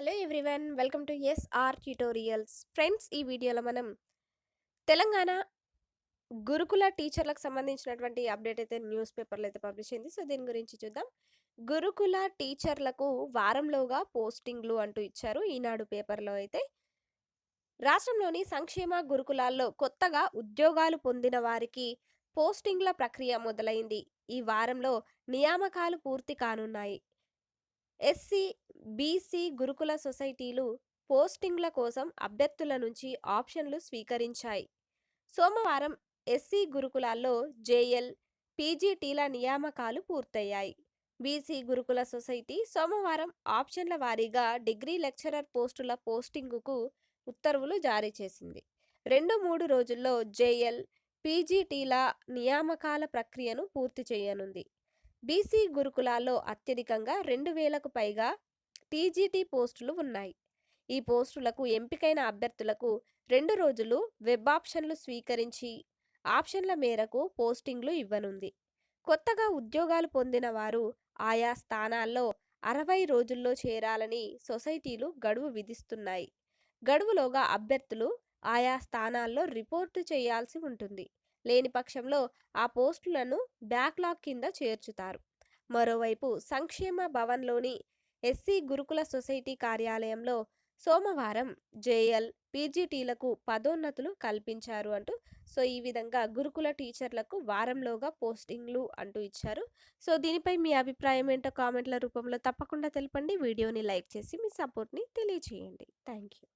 Hello everyone welcome to S R tutorials. Friends ఈ వీడియోలో మనం తెలంగాణ గురుకుల టీచర్లకు సంబంధించినటువంటి అప్డేట్ అయితే న్యూస్ పేపర్లో అయితే పబ్లిష్ అయింది. సో దీని గురించి చూద్దాం. గురుకుల టీచర్లకు వారంలోగా పోస్టింగ్లు అంటూ ఇచ్చారు ఈనాడు పేపర్లో అయితే. రాష్ట్రంలోని సంక్షేమ గురుకులాల్లో కొత్తగా ఉద్యోగాలు పొందిన వారికి పోస్టింగ్ల ప్రక్రియ మొదలైంది. ఈ వారంలో నియామకాలు పూర్తి కానున్నాయి. ఎస్సీ బీసీ గురుకుల సొసైటీలు పోస్టింగ్ల కోసం అభ్యర్థుల నుంచి ఆప్షన్లు స్వీకరించాయి. సోమవారం ఎస్సీ గురుకులాల్లో జేఎల్ పీజీటీల నియామకాలు పూర్తయ్యాయి. బీసీ గురుకుల సొసైటీ సోమవారం ఆప్షన్ల వారీగా డిగ్రీ లెక్చరర్ పోస్టుల పోస్టింగుకు ఉత్తర్వులు జారీ చేసింది. రెండు మూడు రోజుల్లో జేఎల్ పీజీటీల నియామకాల ప్రక్రియను పూర్తి చేయనుంది. బీసీ గురుకులాల్లో అత్యధికంగా రెండు వేలకు పైగా టీజీటీ పోస్టులు ఉన్నాయి. ఈ పోస్టులకు ఎంపికైన అభ్యర్థులకు రెండు రోజులు వెబ్ ఆప్షన్లు స్వీకరించి ఆప్షన్ల మేరకు పోస్టింగ్లు ఇవ్వనుంది. కొత్తగా ఉద్యోగాలు పొందిన వారు ఆయా స్థానాల్లో అరవై రోజుల్లో చేరాలని సొసైటీలు గడువు విధిస్తున్నాయి. గడువులోగా అభ్యర్థులు ఆయా స్థానాల్లో రిపోర్టు చేయాల్సి ఉంటుంది. లేని పక్షంలో ఆ పోస్టులను బ్యాక్లాగ్ కింద చేర్చుతారు. మరోవైపు సంక్షేమ భవన్లోని ఎస్సీ గురుకుల సొసైటీ కార్యాలయంలో సోమవారం జేఎల్ పీజీటీలకు పదోన్నతులు కల్పించారు అంటూ సో ఈ విధంగా గురుకుల టీచర్లకు వారంలోగా పోస్టింగ్లు అంటూ ఇచ్చారు. సో దీనిపై మీ అభిప్రాయం ఏంటో కామెంట్ల రూపంలో తప్పకుండా తెలపండి. వీడియోని లైక్ చేసి మీ సపోర్ట్ని తెలియజేయండి థ్యాంక్ యూ